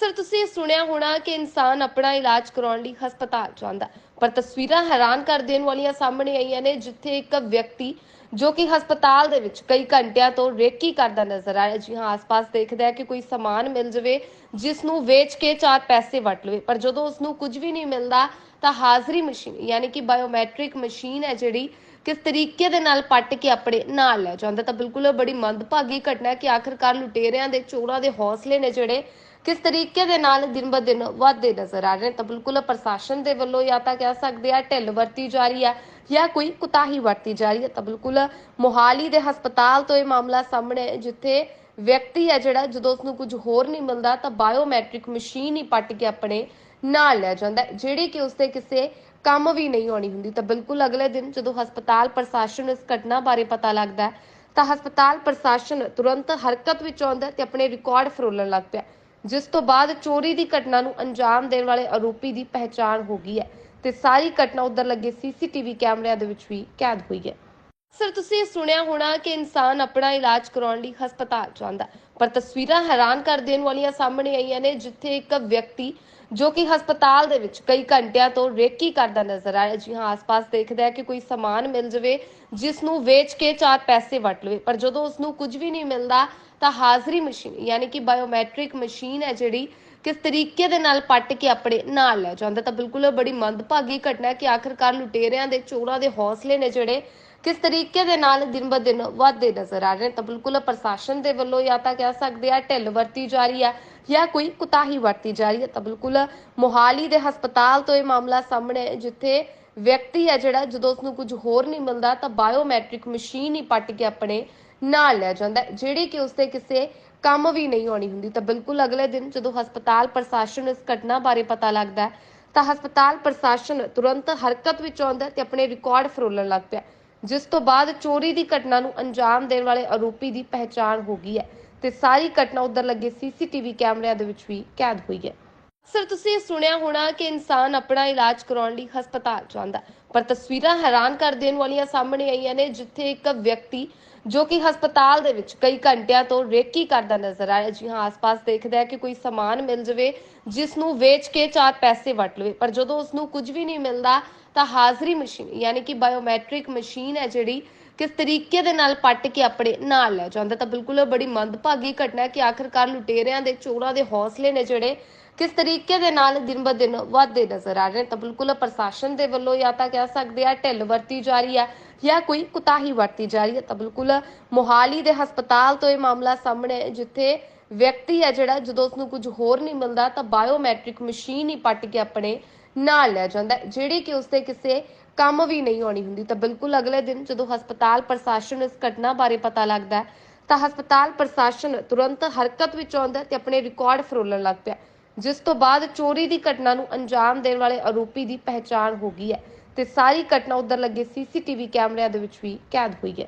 ਅਕਸਰ ਤੁਸੀਂ ਸੁਣਿਆ ਹੋਣਾ ਕਿ ਇਨਸਾਨ ਆਪਣਾ ਇਲਾਜ ਕਰਾਉਣ ਲਈ ਹਸਪਤਾਲ ਜਾਂਦਾ ਪਰ ਤਸਵੀਰਾਂ ਹੈਰਾਨ ਕਰ ਦੇਣ ਵਾਲੀਆਂ ਸਾਹਮਣੇ ਆਈਆਂ ਨੇ, ਜਿੱਥੇ ਇੱਕ ਵਿਅਕਤੀ ਜੋ ਕਿ ਹਸਪਤਾਲ ਦੇ ਵਿੱਚ ਕਈ ਘੰਟਿਆਂ ਤੋਂ ਰੇਕੀ ਕਰਦਾ ਨਜ਼ਰ ਆਇਆ। ਜੀ ਹਾਂ, ਆਸ-ਪਾਸ ਦੇਖਦਾ ਹੈ ਕਿ ਕੋਈ ਸਮਾਨ ਮਿਲ ਜਵੇ, ਜਿਸ ਨੂੰ ਵੇਚ ਕੇ ਚਾਰ ਪੈਸੇ ਵਟ ਲਵੇ। ਪਰ ਜਦੋਂ ਉਸ ਨੂੰ ਕੁਝ ਵੀ ਨਹੀਂ ਮਿਲਦਾ, ਤਾਂ ਹਾਜ਼ਰੀ ਮਸ਼ੀਨ, ਯਾਨੀ ਕਿ ਬਾਇਓਮੈਟ੍ਰਿਕ ਮਸ਼ੀਨ ਹੈ ਜਿਹੜੀ, ਕਿਸ ਤਰੀਕੇ ਦੇ ਨਾਲ ਪੱਟ ਕੇ ਆਪਣੇ ਨਾਲ ਲੈ ਜਾਂਦਾ ਤਾਂ ਬਿਲਕੁਲ ਬੜੀ ਮੰਦਭਾਗੀ ਘਟਨਾ ਹੈ ਕਿ ਆਖਰਕਾਰ ਲੁਟੇਰਿਆਂ ਦੇ ਚੋਰਾਂ ਦੇ ਹੌਸਲੇ ਨੇ ਜਿਹੜੇ ਕਿਸ ਤਰੀਕੇ ਦੇ ਨਾਲ ਦਿਨ ਬ ਦਿਨ ਵਧਦੇ ਨਜ਼ਰ ਆ ਰਹੇ ਨੇ? ਤਾਂ ਬਿਲਕੁਲ ਪ੍ਰਸ਼ਾਸਨ ਦੇ ਵੱਲੋਂ ਜਾਂ ਤਾਂ ਕਹਿ ਸਕਦੇ ਆ, ਢਿੱਲ ਵਰਤੀ ਜਾ ਰਹੀ ਹੈ ਜਾਂ ਕੋਈ ਕੁਤਾਹੀ ਵਰਤੀ ਜਾ ਰਹੀ ਹੈ ਤਾਂ ਬਿਲਕੁਲ ਮੋਹਾਲੀ ਦੇ ਹਸਪਤਾਲ ਤੋਂ ਇਹ ਮਾਮਲਾ ਸਾਹਮਣੇ ਜਿੱਥੇ ਵਿਅਕਤੀ ਹੈ ਜਿਹੜਾ, ਜਦੋਂ ਉਸ ਨੂੰ ਕੁਝ ਹੋਰ ਨਹੀਂ ਮਿਲਦਾ, ਤਾਂ ਬਾਇਓਮੈਟ੍ਰਿਕ ਮਸ਼ੀਨ ਹੀ ਪੱਟ ਕੇ ਆਪਣੇ ਨਾਲ ਲੈ ਜਾਂਦਾ ਜਿਹੜੀ ਕਿ ਉਸਦੇ ਕਿਸੇ ਕੰਮ ਵੀ ਨਹੀਂ ਆਉਣੀ ਹੁੰਦੀ। ਤਾਂ ਬਿਲਕੁਲ ਅਗਲੇ ਦਿਨ ਜਦੋਂ ਹਸਪਤਾਲ ਪ੍ਰਸ਼ਾਸਨ ਨੂੰ ਇਸ ਘਟਨਾ ਬਾਰੇ ਪਤਾ ਲੱਗਦਾ ਤਾਂ ਹਸਪਤਾਲ ਪ੍ਰਸ਼ਾਸਨ ਤੁਰੰਤ ਹਰਕਤ ਵਿੱਚ ਆਉਂਦਾ ਤੇ ਆਪਣੇ ਰਿਕਾਰਡ ਫਰੋਲਣ ਲੱਗ ਪਿਆ ਜਿਸ ਤੋਂ ਬਾਅਦ ਚੋਰੀ ਦੀ ਘਟਨਾ ਨੂੰ ਅੰਜਾਮ ਦੇਣ ਵਾਲੇ ਆਰੋਪੀ ਦੀ ਪਹਿਚਾਣ ਹੋ ਗਈ ਹੈ ਤੇ ਸਾਰੀ ਘਟਨਾ ਉਧਰ ਲੱਗੇ ਸੀਸੀਟੀਵੀ ਕੈਮਰਿਆਂ ਦੇ ਵਿੱਚ ਵੀ ਕੈਦ ਹੋਈ ਹੈ। ਸਰ, ਤੁਸੀਂ ਸੁਣਿਆ ਹੋਣਾ ਕਿ ਇਨਸਾਨ ਆਪਣਾ ਇਲਾਜ ਕਰਾਉਣ ਲਈ ਹਸਪਤਾਲ ਜਾਂਦਾ, ਪਰ ਤਸਵੀਰਾਂ ਹੈਰਾਨ ਕਰ ਦੇਣ ਵਾਲੀਆਂ ਸਾਹਮਣੇ ਆਈਆਂ ਨੇ, ਜਿੱਥੇ ਇੱਕ ਵਿਅਕਤੀ ਜੋ ਕਿ ਹਸਪਤਾਲ ਦੇ ਵਿੱਚ ਕਈ ਘੰਟਿਆਂ ਤੋਂ ਰੇਕੀ ਕਰਦਾ ਨਜ਼ਰ ਆਇਆ। ਜੀ ਹਾਂ, ਆਸ-ਪਾਸ ਦੇਖਦਾ ਹੈ ਕਿ ਕੋਈ ਸਮਾਨ ਮਿਲ ਜਵੇ, ਜਿਸ ਨੂੰ ਵੇਚ ਕੇ ਚਾਰ ਪੈਸੇ ਵਟ ਲਵੇ। ਪਰ ਜਦੋਂ ਉਸ ਨੂੰ ਕੁਝ ਵੀ ਨਹੀਂ ਮਿਲਦਾ, ਤਾਂ ਹਾਜ਼ਰੀ ਮਸ਼ੀਨ, ਯਾਨੀ ਕਿ ਬਾਇਓਮੈਟ੍ਰਿਕ ਮਸ਼ੀਨ ਹੈ ਜਿਹੜੀ, ਕਿਸ ਤਰੀਕੇ ਦੇ ਨਾਲ ਪੱਟ ਕੇ ਆਪਣੇ ਨਾਲ ਲੈ ਜਾਂਦਾ ਤਾਂ ਬਿਲਕੁਲ ਬੜੀ ਮੰਦਭਾਗੀ ਘਟਨਾ ਹੈ ਕਿ ਆਖਰਕਾਰ ਲੁਟੇਰਿਆਂ ਦੇ ਚੋਰਾਂ ਦੇ ਹੌਸਲੇ ਨੇ ਜਿਹੜੇ ਕਿਸ ਤਰੀਕੇ ਦੇ ਨਾਲ ਦਿਨ ਬ ਦਿਨ ਵਧਦੇ ਨਜ਼ਰ ਆ ਰਹੇ ਨੇ? ਤਾਂ ਬਿਲਕੁਲ ਪ੍ਰਸ਼ਾਸਨ ਦੇ ਵੱਲੋਂ ਜਾਂ ਤਾਂ ਕਹਿ ਸਕਦੇ ਆ ਢਿੱਲ ਵਰਤੀ ਜਾ ਰਹੀ ਹੈ ਜਾਂ ਕੋਈ ਕੁਤਾਹੀ ਵਰਤੀ ਜਾ ਰਹੀ ਹੈ ਤਾਂ ਬਿਲਕੁਲ ਮੋਹਾਲੀ ਦੇ ਹਸਪਤਾਲ ਤੋਂ ਇਹ ਮਾਮਲਾ ਸਾਹਮਣੇ ਜਿੱਥੇ ਵਿਅਕਤੀ ਹੈ ਜਿਹੜਾ, ਜਦੋਂ ਉਸ ਨੂੰ ਕੁਝ ਹੋਰ ਨਹੀਂ ਮਿਲਦਾ ਤਾਂ ਬਾਇਓਮੈਟ੍ਰਿਕ ਮਸ਼ੀਨ ਹੀ ਪੱਟ ਕੇ ਆਪਣੇ ਨਾਲ ਲੈ ਜਾਂਦਾ ਜਿਹੜੀ ਕਿ ਉਸਦੇ ਕਿਸੇ ਕੰਮ ਵੀ ਨਹੀਂ ਆਉਣੀ ਹੁੰਦੀ। ਤਾਂ ਬਿਲਕੁਲ ਅਗਲੇ ਦਿਨ ਜਦੋਂ ਹਸਪਤਾਲ ਪ੍ਰਸ਼ਾਸਨ ਇਸ ਘਟਨਾ ਬਾਰੇ ਪਤਾ ਲੱਗਦਾ ਤਾਂ ਹਸਪਤਾਲ ਪ੍ਰਸ਼ਾਸਨ ਤੁਰੰਤ ਹਰਕਤ ਵਿੱਚ ਆਉਂਦਾ ਤੇ ਆਪਣੇ ਰਿਕਾਰਡ ਫਰੋਲਣ ਲੱਗ ਪਿਆ ਜਿਸ ਤੋਂ ਬਾਅਦ ਚੋਰੀ ਦੀ ਘਟਨਾ ਨੂੰ ਅੰਜਾਮ ਦੇਣ ਵਾਲੇ ਆਰੋਪੀ ਦੀ ਪਹਿਚਾਣ ਹੋ ਗਈ ਹੈ ਤੇ ਸਾਰੀ ਘਟਨਾ ਉਧਰ ਲੱਗੇ ਸੀਸੀਟੀਵੀ ਕੈਮਰਿਆਂ ਦੇ ਵਿੱਚ ਵੀ ਕੈਦ ਹੋਈ ਹੈ ਸਰ, ਤੁਸੀਂ ਸੁਣਿਆ ਹੋਣਾ ਕਿ ਇਨਸਾਨ ਆਪਣਾ ਇਲਾਜ ਕਰਾਉਣ ਲਈ ਹਸਪਤਾਲ ਜਾਂਦਾ ਹੈ। ਪਰ ਤਸਵੀਰਾਂ ਹੈਰਾਨ ਕਰ ਦੇਣ ਵਾਲੀਆਂ ਸਾਹਮਣੇ ਆਈਆਂ ਨੇ, ਜਿੱਥੇ ਇੱਕ ਵਿਅਕਤੀ ਜੋ ਕਿ ਹਸਪਤਾਲ ਦੇ ਵਿੱਚ ਕਈ ਘੰਟਿਆਂ ਤੋਂ ਰੇਕੀ ਕਰਦਾ ਨਜ਼ਰ ਆਇਆ ਜੀ ਹਾਂ, ਆਸ-ਪਾਸ ਦੇਖਦਾ ਹੈ ਕਿ ਕੋਈ ਸਮਾਨ ਮਿਲ ਜਵੇ, ਜਿਸ ਨੂੰ ਵੇਚ ਕੇ ਚਾਰ ਪੈਸੇ ਵਟ ਲਵੇ। ਪਰ ਜਦੋਂ ਉਸ ਨੂੰ ਕੁਝ ਵੀ ਨਹੀਂ ਮਿਲਦਾ, ਤਾਂ ਹਾਜ਼ਰੀ ਮਸ਼ੀਨ, ਯਾਨੀ ਕਿ ਬਾਇਓਮੈਟ੍ਰਿਕ ਮਸ਼ੀਨ ਹੈ ਜਿਹੜੀ, ਕਿਸ ਤਰੀਕੇ ਦੇ ਨਾਲ ਪੱਟ ਕੇ ਆਪਣੇ ਨਾਲ ਲੈ ਜਾਂਦਾ ਤਾਂ ਬਿਲਕੁਲ ਬੜੀ ਮੰਦਭਾਗੀ ਘਟਨਾ ਹੈ ਕਿ ਆਖਰਕਾਰ ਲੁਟੇਰਿਆਂ ਦੇ ਚੋਰਾਂ ਦੇ ਹੌਸਲੇ ਨੇ ਜਿਹੜੇ ਕਿਸ ਤਰੀਕੇ ਦੇ ਨਾਲ ਦਿਨ ਬ ਦਿਨ ਵਧਦੇ ਨਜ਼ਰ ਆ ਰਹੇ ਨੇ? ਤਾਂ ਬਿਲਕੁਲ ਪ੍ਰਸ਼ਾਸਨ ਦੇ ਵੱਲੋਂ ਜਾਂ ਤਾਂ ਕਹਿ ਸਕਦੇ ਆ, ਢਿੱਲ ਵਰਤੀ ਜਾ ਰਹੀ ਹੈ ਜਾਂ ਕੋਈ ਕੁਤਾਹੀ ਵਰਤੀ ਜਾ ਰਹੀ ਹੈ ਤਾਂ ਬਿਲਕੁਲ ਮੋਹਾਲੀ ਦੇ ਹਸਪਤਾਲ ਤੋਂ ਇਹ ਮਾਮਲਾ ਸਾਹਮਣੇ ਜਿੱਥੇ ਵਿਅਕਤੀ ਹੈ ਜਿਹੜਾ, ਜਦੋਂ ਉਸ ਨੂੰ ਕੁਝ ਹੋਰ ਨਹੀਂ ਮਿਲਦਾ, ਤਾਂ ਬਾਇਓਮੈਟ੍ਰਿਕ ਮਸ਼ੀਨ ਹੀ ਪੱਟ ਕੇ ਆਪਣੇ ਨਾਲ ਲੈ ਜਾਂਦਾ ਜਿਹੜੀ ਕਿ ਉਸਦੇ ਕਿਸੇ ਕੰਮ ਵੀ ਨਹੀਂ ਆਉਣੀ ਹੁੰਦੀ। ਤਾਂ ਬਿਲਕੁਲ ਅਗਲੇ ਦਿਨ ਜਦੋਂ ਹਸਪਤਾਲ ਪ੍ਰਸ਼ਾਸਨ ਨੂੰ ਇਸ ਘਟਨਾ ਬਾਰੇ ਪਤਾ ਲੱਗਦਾ ਤਾਂ ਹਸਪਤਾਲ ਪ੍ਰਸ਼ਾਸਨ ਤੁਰੰਤ ਹਰਕਤ ਵਿੱਚ ਆਉਂਦਾ ਤੇ ਆਪਣੇ ਰਿਕਾਰਡ ਫਰੋਲਣ ਲੱਗ ਪਿਆ ਜਿਸ ਤੋਂ ਬਾਅਦ ਚੋਰੀ ਦੀ ਘਟਨਾ ਨੂੰ ਅੰਜਾਮ ਦੇਣ ਵਾਲੇ ਆਰੋਪੀ ਦੀ ਪਹਿਚਾਣ ਹੋ ਗਈ ਹੈ ਤੇ ਸਾਰੀ ਘਟਨਾ ਉਧਰ ਲੱਗੇ ਸੀਸੀਟੀਵੀ ਕੈਮਰਿਆਂ ਦੇ ਵਿੱਚ ਵੀ ਕੈਦ ਹੋਈ ਹੈ।